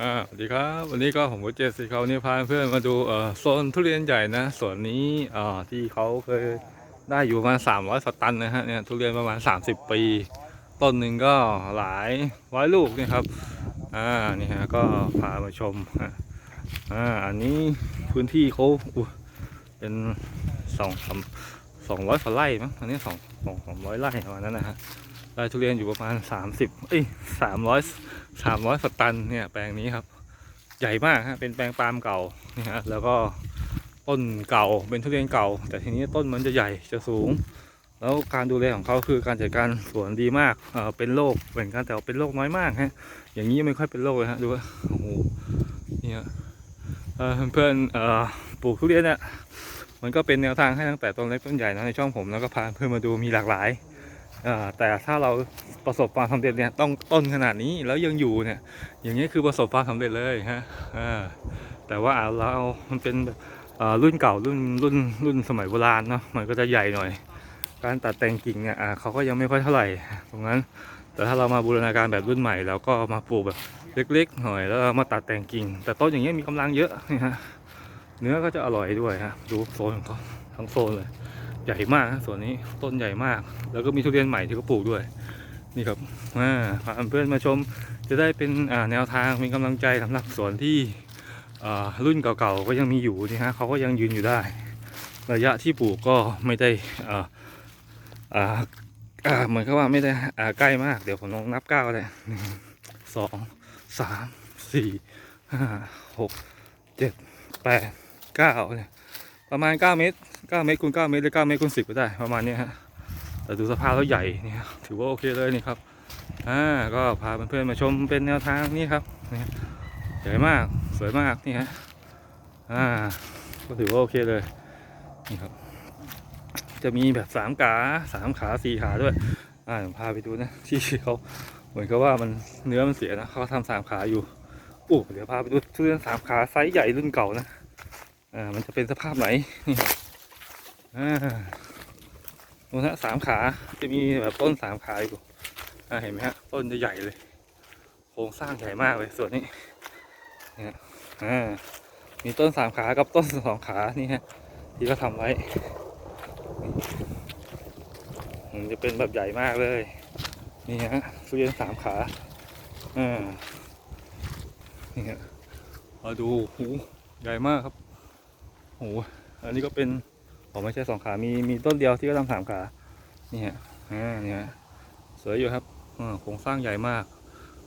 อ่าสวัสดีครับวันนี้ก็ผมก็เจสซี่เขานี่พาเพื่อนมาดูเอ่อโซนทุเรียนใหญ่นะสวนนี้อ่อที่เขาเคยได้อยู่ประมาณ300สตันนะฮะเนี่ยทุเรียนประมาณ30ปี ต้นหนึ่งก็หลายร้อยลูกนี่ครับอ่านี่ฮะก็พามาชมฮะอ่าอันนี้พื้นที่เขาเป็นสองสามสองร้อยกว่าไร่มั้งอันนี้สองสองสองร้อยไร่ประมาณนั้นนะฮะ ได้ทุเรียนอยู่ประมาณ 30 เอ้ยสามร้อยสามร้อยสตันเนี่ยแปลงนี้ครับ ใหญ่มากฮะเป็นแปลงปาล์มเก่านี่ฮะแล้วก็ต้นเก่าเป็นทุเรียนเก่า แต่ทีนี้ต้นมันจะใหญ่จะสูง แล้วการดูแลของเขาคือการจัดการสวนดีมากเออเป็นโรคเหมือนกันแต่เป็นโรคน้อยมากฮะอย่างนี้ไม่ค่อยเป็นโรคเลยฮะดูว่าโอ้โหเนี่ยเออเพื่อนเออปลูกทุเรียนเนี่ยมันก็เป็นแนวทางให้ตั้งแต่ต้นเล็กต้นใหญ่นะในช่องผมแล้วก็พาเพื่อนมาดูมีหลากหลาย แต่ถ้าเราประสบความสำเร็จเนี่ยต้องต้นขนาดนี้แล้วยังอยู่เนี่ย อย่างนี้คือประสบความสำเร็จเลยฮะแต่ว่าเรามันเป็นรุ่นเก่ารุ่นรุ่นรุ่นสมัยโบราณเนาะมันก็จะใหญ่หน่อย การตัดแต่งกิ่งเนี่ยเขาก็ยังไม่ค่อยเท่าไหร่ตรงนั้น แต่ถ้าเรามาบูรณาการแบบรุ่นใหม่แล้วก็มาปลูกแบบเล็ก ๆ หน่อยแล้วามาตัดแต่งกิ่ง แต่ต้นอย่างเงี้ยมีกำลังเยอะนี่ฮะเนื้อก็จะอร่อยด้วยฮะดูโซนของเขาทั้งโซนเลย ใหญ่มากฮะสวนนี้ต้นใหญ่มาก แล้วก็มีทุเรียนใหม่ที่เขาปลูกด้วย นี่ครับอ่าพาเพื่อนมาชมจะได้เป็นแนวทางมีกำลังใจสำหรับสวนที่รุ่นเก่าๆก็ยังมีอยู่นี่ฮะเขาก็ยังยืนอยู่ได้ ระยะที่ปลูกก็ไม่ได้เหมือนกับว่าไม่ได้ใกล้มากเดี๋ยวผมลองนับก้าวเลยหนึ่งสองสามสี่ห้าหกเจ็ดแปดเก้าเนี่ย ประมาณ 9 เมตร 9 เมตรคูณ9เมตรหรือ9เมตรคูณ10 ก็ได้ประมาณนี้ฮะแต่ดูสภาพแล้วใหญ่นี่ถือว่าโอเคเลยนี่ครับอ่าก็พาเพื่อนๆมาชมเป็นแนวทางนี่ครับนี่ใหญ่มากสวยมากนี่ฮะอ่าก็ถือว่าโอเคเลยนี่ครับ จะมีแบบสามขาสามขาสี่ขาด้วยอ่าเดี๋ยวพาไปดูนะที่เขาเหมือนกับว่ามันเนื้อมันเสียนะเขาทำสามขาอยู่อู้เดี๋ยวพาไปดูทุเรียนสามขาไซส์ใหญ่รุ่นเก่านะ อ่ามันจะเป็นสภาพไหนนี่ครับอ่าดูนะสามขาจะมีแบบต้นสามขาอยู่อ่าเห็นไหมฮะต้นจะใหญ่เลย โครงสร้างใหญ่มากเลยส่วนนี้เนี่ยอ่ามีต้นสามขากับต้นสองขานี่ฮะที่เขาทำไว้มันจะเป็นแบบใหญ่มากเลยนี่ฮะทุเรียนสามขาอ่านี่ฮะมาดูหูใหญ่มากครับ โหอันนี้ก็เป็นผมไม่ใช่สองขา มีมีต้นเดียวที่ก็ทำสามขา นี่ฮะอ่านี่ฮะสวยอยู่ครับอ่าโครงสร้างใหญ่มาก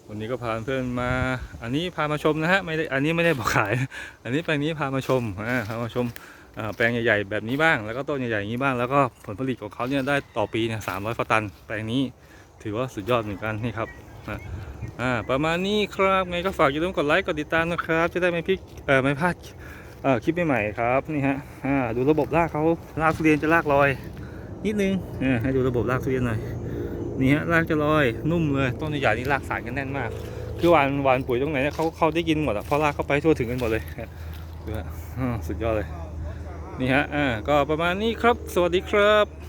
วันนี้ก็พาเพื่อนมา อันนี้พามาชมนะฮะ ไม่ได้ อันนี้ไม่ได้บอกขาย อันนี้แปลงนี้พามาชมอ่าพามาชมแปลงใหญ่ๆแบบนี้บ้าง แล้วก็ต้นใหญ่ๆอย่างนี้บ้าง แล้วก็ผลผลิตของเขาเนี่ยได้ต่อปีเนี่ยสามร้อยตัน แปลงนี้ถือว่าสุดยอดเหมือนกันนี่ครับนะอ่าประมาณนี้ครับไงก็ฝากอย่าลืมกดไลค์กดติดตามนะครับ จะได้ไม่พลิกเอ่อไม่พลาด คลิปใหม่ๆครับนี่ฮะอ่าดูระบบลากเขาลากทุเรียนจะลากลอย นิดนึงเออให้ดูระบบลากทุเรียนหน่อยนี่ฮะลากจะลอยนุ่มเลยต้นใหญ่นี่ลากสารกันแน่นมาก คือหวานหวานปุ๋ยตรงไหนเนี่ยเขาเขาได้กินหมดอะเพราะรากเข้าไปทั่วถึงกันหมดเลยดูฮะสุดยอดเลยนี่ฮะอ่าก็ประมาณนี้ครับสวัสดีครับ